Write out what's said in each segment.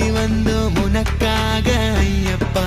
வந்தோம் உனக்காக ஐயப்பா.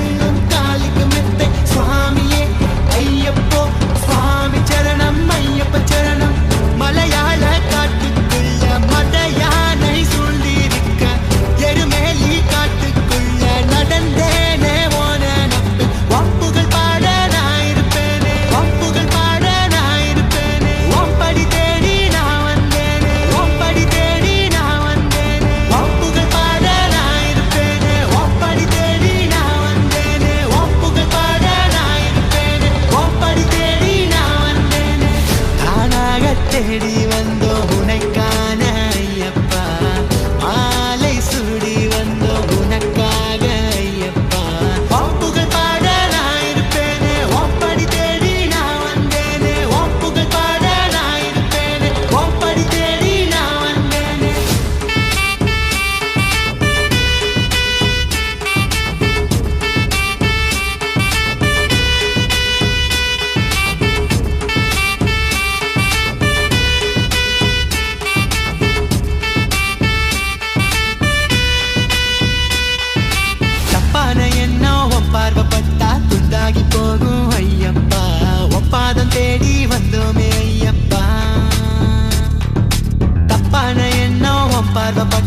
the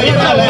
பயத்தலை